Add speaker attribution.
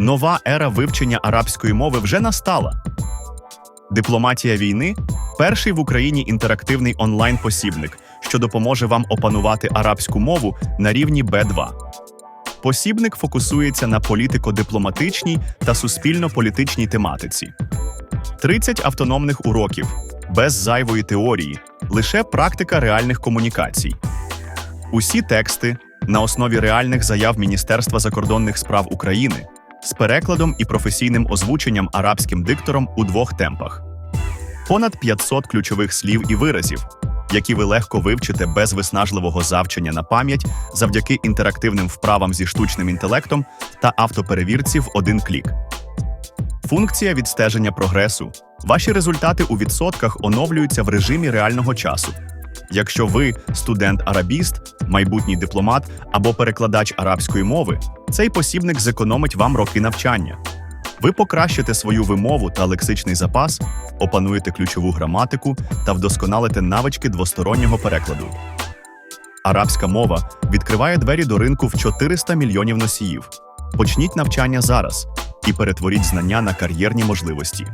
Speaker 1: Нова ера вивчення арабської мови вже настала. Дипломатія війни перший в Україні інтерактивний онлайн-посібник, що допоможе вам опанувати арабську мову на рівні Б2. Посібник фокусується на політико-дипломатичній та суспільно-політичній тематиці. 30 автономних уроків без зайвої теорії, лише практика реальних комунікацій. Усі тексти на основі реальних заяв Міністерства закордонних справ України з перекладом і професійним озвученням арабським диктором у двох темпах. Понад 500 ключових слів і виразів, які ви легко вивчите без виснажливого завчення на пам'ять завдяки інтерактивним вправам зі штучним інтелектом та автоперевірці в один клік. Функція відстеження прогресу. Ваші результати у відсотках оновлюються в режимі реального часу. Якщо ви студент-арабіст, майбутній дипломат або перекладач арабської мови, цей посібник зекономить вам роки навчання. Ви покращите свою вимову та лексичний запас, опануєте ключову граматику та вдосконалите навички двостороннього перекладу. Арабська мова відкриває двері до ринку в 400 мільйонів носіїв. Почніть навчання зараз і перетворіть знання на кар'єрні можливості.